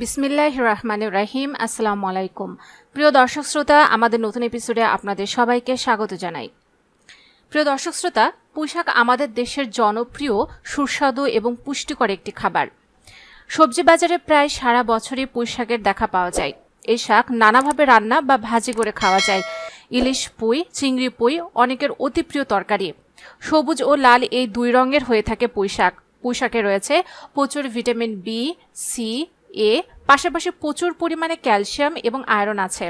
বিসমিল্লাহ রহমানুর রাহিম। আসসালামু আলাইকুম। প্রিয় দর্শক শ্রোতা, আমাদের নতুন এপিসোডে আপনাদের সবাইকে স্বাগত জানাই। প্রিয় দর্শক শ্রোতা, পুঁইশাক আমাদের দেশের জনপ্রিয়, সুস্বাদু এবং পুষ্টিকর একটি খাবার। সবজি বাজারে প্রায় সারা বছরই পুঁইশাকের দেখা পাওয়া যায়। এই শাক নানাভাবে রান্না বা ভাজি করে খাওয়া যায়। ইলিশ পুঁই, চিংড়ি পুঁই, অনেকের অতি প্রিয় তরকারি। সবুজ ও লাল এই দুই রঙের হয়ে থাকে পুঁইশাক। পুঁইশাকে রয়েছে প্রচুর ভিটামিন বি, সি এ, পাশাপাশি প্রচুর পরিমাণে ক্যালসিয়াম এবং আয়রন আছে।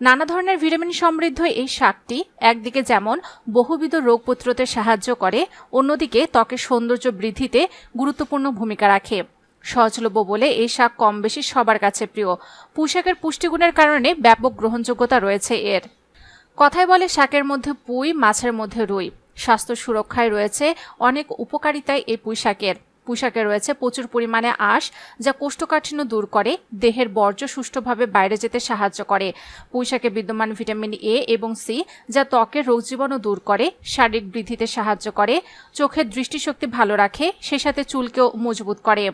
নানা ধরনের ভিটামিন সমৃদ্ধ এই শাকটি একদিকে যেমন বহুবিধ রোগ প্রতিরোধে সাহায্য করে, অন্যদিকে ত্বকের সৌন্দর্য বৃদ্ধিতে গুরুত্বপূর্ণ ভূমিকা রাখে। সহজলভ্য বলে এই শাক কম বেশি সবার কাছে প্রিয়। পুঁশাকের পুষ্টিগুণের কারণে ব্যাপক গ্রহণযোগ্যতা রয়েছে এর। কথায় বলে শাকের মধ্যে পুঁই, মাছের মধ্যে রুই। স্বাস্থ্য সুরক্ষায় রয়েছে অনেক উপকারিতায় এই পুঁই শাকের পুঁশাকে রয়েছে প্রচুর পরিমাণে আঁশ, যা কোষ্ঠকাঠিন্য দূর করে, দেহের বর্জ্য সুষ্ঠুভাবে বাইরে যেতে সাহায্য করে। পুঁইশাকে বিদ্যমান ভিটামিন এ এবং সি, যা ত্বকের রোগ জীবাণু দূর করে, শারীরিক বৃদ্ধিতে সাহায্য করে, চোখের দৃষ্টিশক্তি ভালো রাখে, সে সাথে চুলকেও মজবুত করে।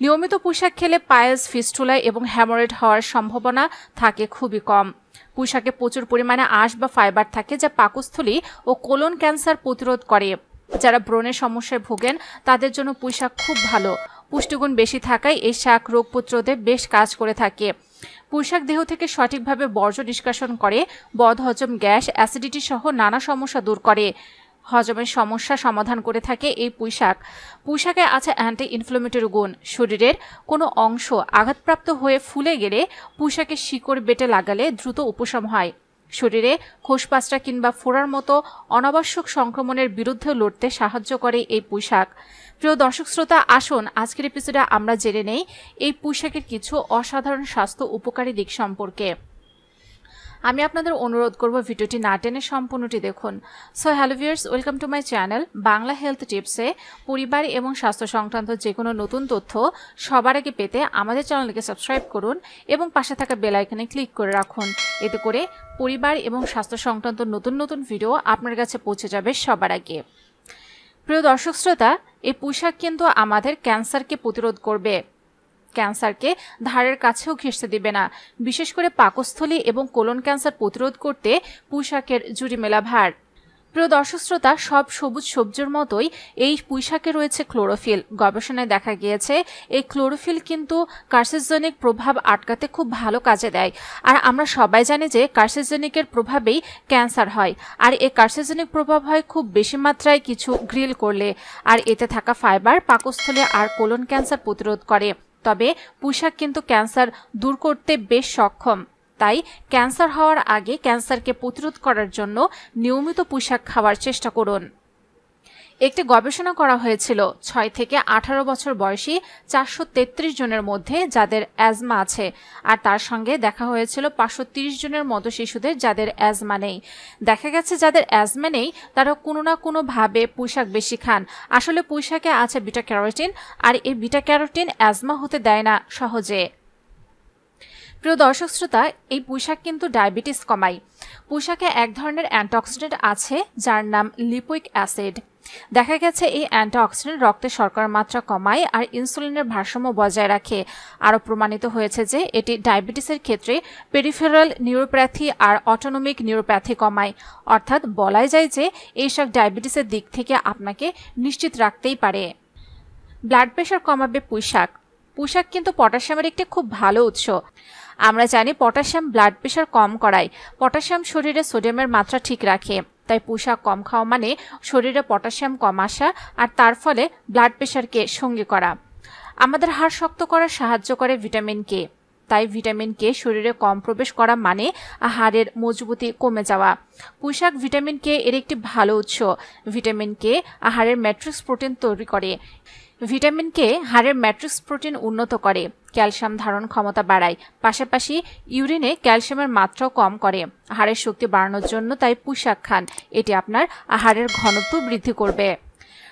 নিয়মিত পোশাক খেলে পায়েস ফিস্টুলা এবং হ্যামোরেড হওয়ার সম্ভাবনা থাকে খুবই কম। পোশাকে প্রচুর পরিমাণে আঁশ বা ফাইবার থাকে, যা পাকস্থলী ও কোলন ক্যান্সার প্রতিরোধ করে। যারা ব্রণের সমস্যায় ভোগেন, তাদের জন্য পুঁইশাক খুব ভালো। পুষ্টিগুণ বেশি থাকায় এই শাক রোগ প্রতিরোধে বেশ কাজ করে থাকে। পুঁইশাক দেহ থেকে সঠিকভাবে বর্জ্য নিষ্কাশন করে, বদহজম গ্যাস, অ্যাসিডিটি সহ নানা সমস্যা দূর করে। হজমের সমস্যা সমাধান করে থাকে এই পুঁইশাক পুঁইশাকে আছে অ্যান্টি ইনফ্লোমেটরি গুণ। শরীরের কোনো অংশ আঘাতপ্রাপ্ত হয়ে ফুলে গেলে পুঁইশাকের শিকড় বেটে লাগালে দ্রুত উপশম হয়। শরীরে খোসপাঁচটা কিংবা ফোড়ার মতো অনাবশ্যক সংক্রমণের বিরুদ্ধে লড়তে সাহায্য করে এই পুঁইশাক। প্রিয় দর্শক শ্রোতা, আসুন আজকের এপিসোডে আমরা জেনে নেই এই পুঁইশাকের কিছু অসাধারণ স্বাস্থ্য উপকারী দিক সম্পর্কে। আমি আপনাদের অনুরোধ করব ভিডিওটি না টেনে সম্পূর্ণটি দেখুন। So hello viewers welcome to my channel Bangla health টিপসে পরিবার এবং স্বাস্থ্য সংক্রান্ত যে কোনো নতুন তথ্য সবার আগে পেতে আমাদের চ্যানেলকে সাবস্ক্রাইব করুন এবং পাশে থাকা বেল আইকনে ক্লিক করে রাখুন। এতে করে পরিবার এবং স্বাস্থ্য সংক্রান্ত নতুন নতুন ভিডিও আপনার কাছে পৌঁছে যাবে সবার আগে। প্রিয় দর্শক শ্রোতা, এই পোশাক কিন্তু আমাদের ক্যান্সারকে প্রতিরোধ করবে। ক্যান্সারকে ধারের কাছেও ঘেঁষতে দিবে না। বিশেষ করে পাকস্থলী এবং কোলন ক্যান্সার প্রতিরোধ করতে পোশাকের জুড়ি মেলা ভার। প্রিয় দর্শক শ্রোতা, সব সবুজ সবজির মতোই এই পুঁইশাকে রয়েছে ক্লোরোফিল গবেষণায় দেখা গিয়েছে, এই ক্লোরোফিল কিন্তু কার্সিজনিক প্রভাব আটকাতে খুব ভালো কাজে দেয়। আর আমরা সবাই জানি যে কার্সিজনিকের প্রভাবেই ক্যান্সার হয়। আর এই কার্সিজনিক প্রভাব হয় খুব বেশি মাত্রায় কিছু গ্রিল করলে। আর এতে থাকা ফাইবার পাকস্থলে আর কোলন ক্যান্সার প্রতিরোধ করে। তবে পুঁশাক কিন্তু ক্যান্সার দূর করতে বেশ সক্ষম। তাই ক্যান্সার হওয়ার আগে ক্যান্সারকে প্রতিরোধ করার জন্য নিয়মিত পুঁশাক খাওয়ার চেষ্টা করুন। একটি গবেষণা করা হয়েছিল, ছয় থেকে আঠারো বছর বয়সী চারশো তেত্রিশ জনের মধ্যে যাদের অ্যাজমা আছে, আর তার সঙ্গে দেখা হয়েছিল পাঁচশো তিরিশ জনের মতো শিশুদের যাদের অ্যাজমা নেই। দেখা গেছে যাদের অ্যাজমা নেই, তারা কোনো না কোনোভাবে পুঁইশাক বেশি খান। আসলে পুঁইশাকে আছে বিটা ক্যারোটিন, আর এই বিটা ক্যারোটিন অ্যাজমা হতে দেয় না সহজে। প্রিয় দর্শক শ্রোতা, এই পুঁইশাক কিন্তু ডায়াবেটিস কমায়। পুঁইশাকে এক ধরনের অ্যান্টিঅক্সিডেন্ট আছে, যার নাম লিপুইক অ্যাসিড। দেখা গেছে এই অ্যান্টিঅক্সিডেন্ট রক্তে শর্করার মাত্রা কমায় আর ইনসুলিনের ভারসাম্য বজায় রাখে। আরও প্রমাণিত হয়েছে যে এটি ডায়াবেটিসের ক্ষেত্রে পেরিফেরাল নিউরোপ্যাথি আর অটোনমিক নিউরোপ্যাথি কমায়। অর্থাৎ বলাই যায় যে এই ডায়াবেটিসের দিক থেকে আপনাকে নিশ্চিত রাখতেই পারে। ব্লাড প্রেশার কমাবে পুঁইশাক পুঁইশাক কিন্তু পটাশিয়ামের একটি খুব ভালো উৎস। আমরা জানি পটাশিয়াম ব্লাড প্রেশার কম করায়। পটাশিয়াম শরীরে সোডিয়ামের মাত্রা ঠিক রাখে। তাই পোশাক কম খাওয়া মানে শরীরে পটাশিয়াম কম আসা আর তার ফলে ব্লাড প্রেশারকে সঙ্গী করা। আমাদের হাড় শক্ত করার সাহায্য করে ভিটামিন কে তাই ভিটামিন কে শরীরে কম প্রবেশ করা মানে হাড়ের মজবুতি কমে যাওয়া। পোশাক ভিটামিন কে এর একটি ভালো উৎস। ভিটামিন কে আহারের ম্যাট্রিক্স প্রোটিন তৈরি করে। ভিটামিন কে হাড়ের ম্যাট্রিক্স প্রোটিন উন্নত করে, ক্যালসিয়াম ধারণ ক্ষমতা বাড়ায়, পাশাপাশি ইউরিনে ক্যালসিয়ামের মাত্রাও কম করে। হাড়ের শক্তি বাড়ানোর জন্য তাই পুষাক খান, এটি আপনার হাড়ের ঘনত্ব বৃদ্ধি করবে।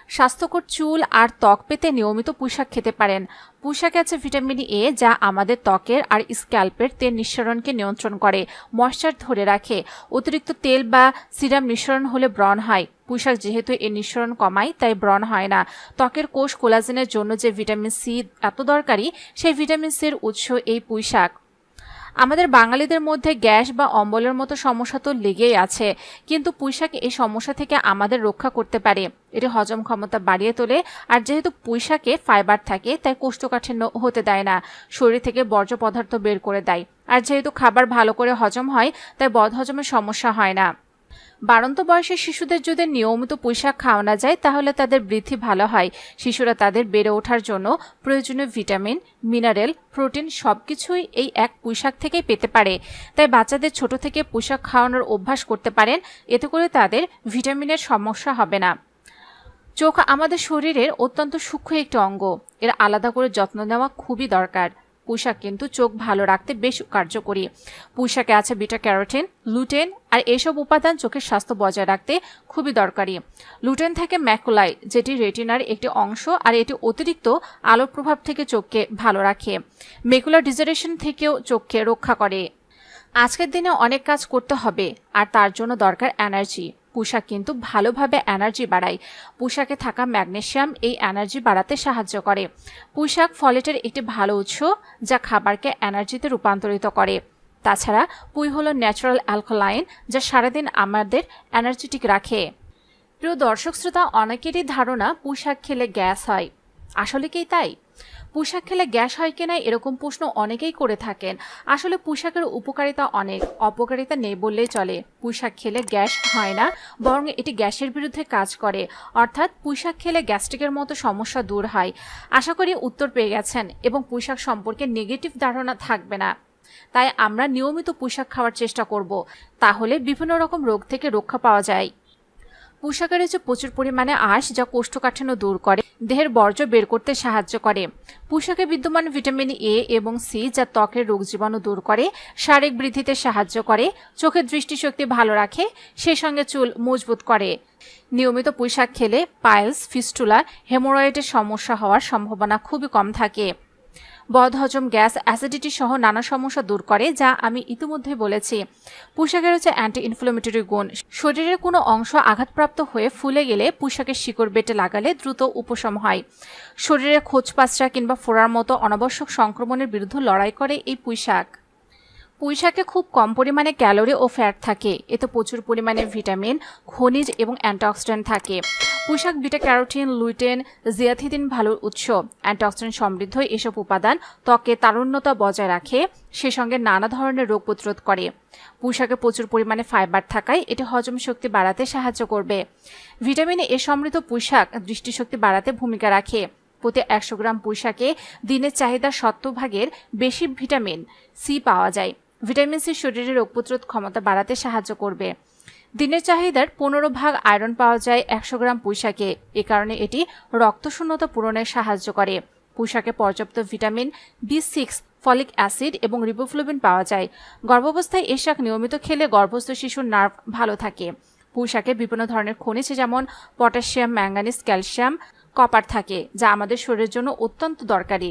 স্বাস্থ্যকর চুল আর ত্বক পেতে নিয়মিত পুঁইশাক খেতে পারেন। পুঁইশাকে আছে ভিটামিন এ, যা আমাদের ত্বকের আর স্ক্যাল্পের তেল নিঃসরণকে নিয়ন্ত্রণ করে, ময়শ্চার ধরে রাখে। অতিরিক্ত তেল বা সিরাম নিঃসরণ হলে ব্রণ হয়। পুঁইশাক যেহেতু এর নিঃসরণ কমায়, তাই ব্রণ হয় না। ত্বকের কোষ কোলাজেনের জন্য যে ভিটামিন সি এত দরকারি, সেই ভিটামিন সির উৎস এই পুঁইশাক। আমাদের বাঙালিদের মধ্যে গ্যাস বা অম্বলের মতো সমস্যা তো লেগেই আছে, কিন্তু পুঁইশাক এই সমস্যা থেকে আমাদের রক্ষা করতে পারে। এটি হজম ক্ষমতা বাড়িয়ে তোলে, আর যেহেতু পুঁইশাকে ফাইবার থাকে, তাই কোষ্ঠকাঠিন্য হতে দেয় না, শরীর থেকে বর্জ্য পদার্থ বের করে দেয়। আর যেহেতু খাবার ভালো করে হজম হয়, তাই বদহজমের সমস্যা হয় না। বাড়ন্ত বয়সের শিশুদের যদি নিয়মিত পুঁইশাক খাওয়ানো যায়, তাহলে তাদের বৃদ্ধি ভালো হয়। শিশুরা তাদের বেড়ে ওঠার জন্য প্রয়োজনীয় ভিটামিন, মিনারেল, প্রোটিন সব কিছুই এই এক পুঁইশাক থেকেই পেতে পারে। তাই বাচ্চাদের ছোট থেকে পুঁইশাক খাওয়ানোর অভ্যাস করতে পারেন, এতে করে তাদের ভিটামিনের সমস্যা হবে না। চোখ আমাদের শরীরের অত্যন্ত সূক্ষ্ম একটি অঙ্গ। এর আলাদা করে যত্ন নেওয়া খুবই দরকার। পুঁইশাক কিন্তু চোখ ভালো রাখতে বেশ কার্যকরী। পুঁইশাকে আছে বিটা ক্যারোটিন, লুটেন আর এসব উপাদান চোখের স্বাস্থ্য বজায় রাখতে খুবই দরকারি। লুটেন থেকে ম্যাকুলাই যেটি রেটিনার একটি অংশ আর এটি অতিরিক্ত আলোর প্রভাব থেকে চোখকে ভালো রাখে। মেকুলার ডিজারেশন থেকেও চোখকে রক্ষা করে। আজকের দিনে অনেক কাজ করতে হবে, আর তার জন্য দরকার এনার্জি। পোশাক কিন্তু ভালোভাবে এনার্জি বাড়ায়। পোশাকে থাকা ম্যাগনেশিয়াম এই এনার্জি বাড়াতে সাহায্য করে। পোশাক ফলেটের একটি ভালো উৎস যা খাবারকে এনার্জিতে রূপান্তরিত করে। তাছাড়া পুই হলো ন্যাচারাল অ্যালকোলাইন যা সারাদিন আমাদের এনার্জেটিক রাখে। প্রিয় দর্শক শ্রোতা, অনেকেরই ধারণা পোশাক খেলে গ্যাস হয়। আসলে কি তাই? পোশাক খেলে গ্যাস হয় কিনা এরকম প্রশ্ন অনেকেই করে থাকেন। আসলে পোশাকের উপকারিতা অনেক, অপকারিতা নেই বললেই চলে। পোশাক খেলে গ্যাস হয় না, বরং এটি গ্যাসের বিরুদ্ধে কাজ করে। অর্থাৎ পোশাক খেলে গ্যাস্ট্রিকের মতো সমস্যা দূর হয়। আশা করি উত্তর পেয়ে গেছেন এবং পোশাক সম্পর্কে নেগেটিভ ধারণা থাকবে না। তাই আমরা নিয়মিত পোশাক খাওয়ার চেষ্টা করব। তাহলে বিভিন্ন রকম রোগ থেকে রক্ষা পাওয়া যায়। পোশাকের রয়েছে প্রচুর পরিমাণে আঁশ যা কোষ্ঠকাঠিন্য দূর করে, দেহের বর্জ্য বের করতে সাহায্য করে। পোশাকে বিদ্যমান ভিটামিন এ এবং সি যা ত্বকের রোগ জীবাণু দূর করে, শারীরিক বৃদ্ধিতে সাহায্য করে, চোখের দৃষ্টিশক্তি ভালো রাখে সেই সঙ্গে চুল মজবুত করে। নিয়মিত পোশাক খেলে পাইলস, ফিস্টুলা হেমোরয়েডের সমস্যা হওয়ার সম্ভাবনা খুবই কম থাকে। বদহজম গ্যাস অ্যাসিডিটি সহ নানা সমস্যা দূর করে, যা আমি ইতিমধ্যে বলেছি। পোশাকের হচ্ছে অ্যান্টি ইনফ্লোমেটরি গুণ। শরীরের কোনো অংশ আঘাতপ্রাপ্ত হয়ে ফুলে গেলে পোশাকের শিকড় বেটে লাগালে দ্রুত উপশম হয়। শরীরে খোঁজ খোঁজপাচরা কিংবা ফোড়ার মতো অনাবশ্যক সংক্রমণের বিরুদ্ধে লড়াই করে এই পুঁইশাক পুঁইশাকে খুব কম পরিমাণে ক্যালোরি ও ফ্যাট থাকে। এতে প্রচুর পরিমাণে ভিটামিন, খনিজ এবং অ্যান্টিঅক্সিডেন্ট থাকে। পুঁইশাক বিটা ক্যারোটিন, লুইটেন, জিয়াথিদিন ভালো উৎস। অ্যান্টিঅক্সিডেন্ট সমৃদ্ধ এসব উপাদান ত্বকে তারুণ্যতা বজায় রাখে, সে সঙ্গে নানা ধরনের রোগ প্রতিরোধ করে। পুঁইশাকে প্রচুর পরিমাণে ফাইবার থাকায় এটি হজম শক্তি বাড়াতে সাহায্য করবে। ভিটামিন এ সমৃদ্ধ পুঁইশাক দৃষ্টিশক্তি বাড়াতে ভূমিকা রাখে। প্রতি একশো গ্রাম পুঁইশাকে দিনের চাহিদা শতভাগের বেশি ভিটামিন সি পাওয়া যায়। ভিটামিন সি শরীরে রোগ প্রতিরোধ ক্ষমতা বাড়াতে সাহায্য করবে। দিনের চাহিদার পনেরো ভাগ আয়রন পাওয়া যায় একশো গ্রাম পুঁইশাকে। এ কারণে এটি রক্তশূন্যতা পূরণে সাহায্য করে। পুঁইশাকে পর্যাপ্ত vitamin B six, folic acid এবং রিবোফ্লোবিন পাওয়া যায়। গর্ভাবস্থায় এ শাক নিয়মিত খেলে গর্ভস্থ শিশুর নার্ভ ভালো থাকে। পুঁইশাকে বিভিন্ন ধরনের খনিজ যেমন পটাশিয়াম ম্যাঙ্গানিজ ক্যালসিয়াম, কপার থাকে, যা আমাদের শরীরের জন্য অত্যন্ত দরকারি।